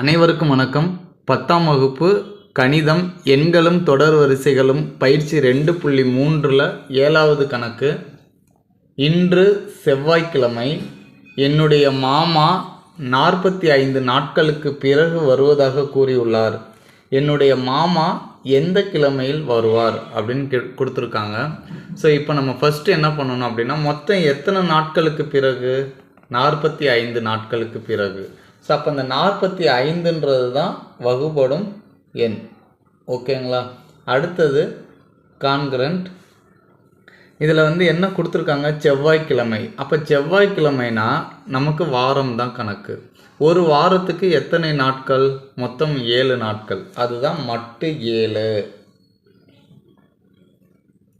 அனைவருக்கும் வணக்கம். பத்தாம் வகுப்பு கணிதம் எண்களும் தொடர் வரிசைகளும் பயிற்சி ரெண்டு புள்ளி மூன்றில் ஏழாவது கணக்கு. இன்று செவ்வாய்க்கிழமை. என்னுடைய மாமா நாற்பத்தி ஐந்து நாட்களுக்கு பிறகு வருவதாக கூறியுள்ளார். என்னுடைய மாமா எந்த கிழமையில் வருவார் அப்படின்னு கே கொடுத்துருக்காங்க. ஸோ இப்போ நம்ம ஃபஸ்ட்டு என்ன பண்ணணும் அப்படின்னா மொத்தம் எத்தனை நாட்களுக்கு பிறகு? நாற்பத்தி ஐந்து நாட்களுக்கு பிறகு. ஸோ அப்போ இந்த நாற்பத்தி ஐந்துன்றது தான் வகுபடும் எண். ஓகேங்களா? அடுத்தது கான்கிரண்ட். இதில் வந்து என்ன கொடுத்துருக்காங்க? செவ்வாய்க்கிழமை. அப்போ செவ்வாய்க்கிழமைனா நமக்கு வாரம் தான் கணக்கு. ஒரு வாரத்துக்கு எத்தனை நாட்கள்? மொத்தம் ஏழு நாட்கள். அதுதான் மட்டு ஏழு.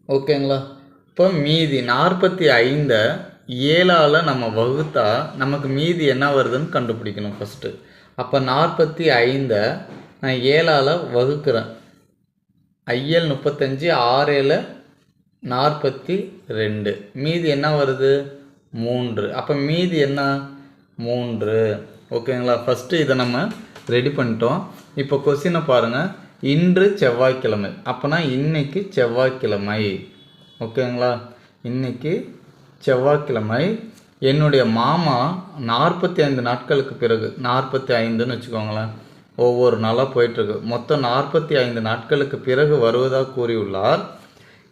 ஓகேங்களா? இப்போ மீதி நாற்பத்தி ஐந்தை ஏழால் நம்ம வகுத்தா நமக்கு மீதி என்ன வருதுன்னு கண்டுபிடிக்கணும் ஃபஸ்ட்டு அப்போ நாற்பத்தி ஐந்தை நான் ஏழால் வகுக்கிறேன். ஐஎல் முப்பத்தஞ்சு ஆறேழு நாற்பத்தி ரெண்டு. மீதி என்ன வருது? மூன்று. அப்போ மீதி என்ன? மூன்று. ஓகேங்களா? ஃபஸ்ட்டு இதை நம்ம ரெடி பண்ணிட்டோம். இப்போ கொஸ்டினை பாருங்கள் இன்று செவ்வாய்க்கிழமை. அப்போனா இன்னைக்கு செவ்வாய்க்கிழமை. ஓகேங்களா? இன்னைக்கு செவ்வாய்க்கிழமை என்னுடைய மாமா நாற்பத்தி ஐந்து நாட்களுக்கு பிறகு நாற்பத்தி ஐந்துன்னு வச்சுக்கோங்களேன் ஒவ்வொரு நாளாக போயிட்டுருக்கு. மொத்தம் நாற்பத்தி ஐந்து நாட்களுக்கு பிறகு வருவதாக கூறியுள்ளார்.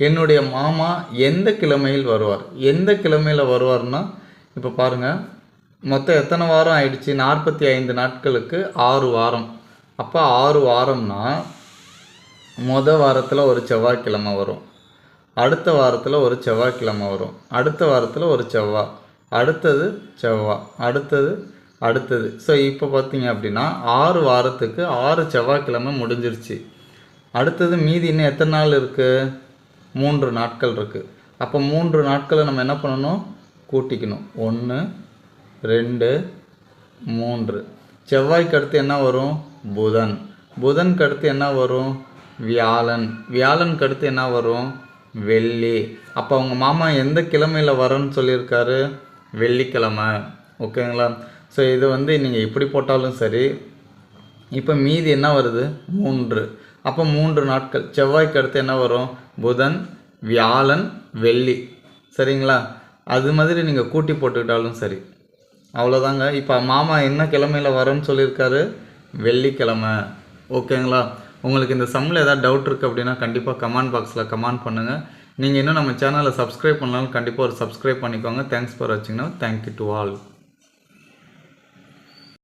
என்னுடைய மாமா எந்த கிழமையில் வருவார்? எந்த கிழமையில் வருவார்னா இப்போ பாருங்கள் மொத்தம் எத்தனை வாரம் ஆயிடுச்சு? நாற்பத்தி ஐந்து நாட்களுக்கு ஆறு வாரம். அப்போ ஆறு வாரம்னா மொதல் வாரத்தில் ஒரு செவ்வாய்க்கிழமை வரும். அடுத்த வாரத்தில் ஒரு செவ்வாய்க்கிழமை வரும். அடுத்த வாரத்தில் ஒரு செவ்வாய் அடுத்தது செவ்வாய் அடுத்தது அடுத்தது. ஸோ இப்போ பார்த்தீங்க அப்படின்னா ஆறு வாரத்துக்கு ஆறு செவ்வாய்க்கிழமை முடிஞ்சிருச்சு. அடுத்தது மீதி இன்னும் எத்தனை நாள் இருக்குது மூன்று நாட்கள் இருக்குது அப்போ மூன்று நாட்களை நம்ம என்ன பண்ணணும்? கூட்டிக்கணும். ஒன்று ரெண்டு மூன்று. செவ்வாய்க்கு அடுத்து என்ன வரும்? புதன். புதனுக்கு அடுத்து என்ன வரும்? வியாழன். வியாழனுக்கு அடுத்து என்ன வரும்? வெள்ளி. அப்போ அவங்க மாமா எந்த கிழமையில் வரேன்னு சொல்லியிருக்காரு? வெள்ளிக்கிழமை. ஓகேங்களா? ஸோ இது வந்து நீங்கள் எப்படி போட்டாலும் சரி இப்போ மீதி என்ன வருது? மூன்று. அப்போ மூன்று நாட்கள். செவ்வாய்க்கு அடுத்து என்ன வரும்? புதன் வியாழன் வெள்ளி. சரிங்களா? அது மாதிரி நீங்கள் கூட்டி போட்டுக்கிட்டாலும் சரி. அவ்வளோதாங்க இப்போ மாமா என்ன கிழமையில் வரேன்னு சொல்லியிருக்காரு? வெள்ளிக்கிழமை. ஓகேங்களா? உங்களுக்கு இந்த சம்மில் ஏதாவது டவுட் இருக்குது அப்படின்னா கண்டிப்பாக கமெண்ட் பாக்ஸில் கமெண்ட் பண்ணுங்கள் நீங்கள் இன்னும் நம்ம சேனலை சப்ஸ்கிரைப் பண்ணாலும் கண்டிப்பாக ஒரு சப்ஸ்கிரைப் பண்ணிக்கோங்க. தேங்க்ஸ் ஃபார் வாட்சிங்னா தேங்க்யூ டு ஆல்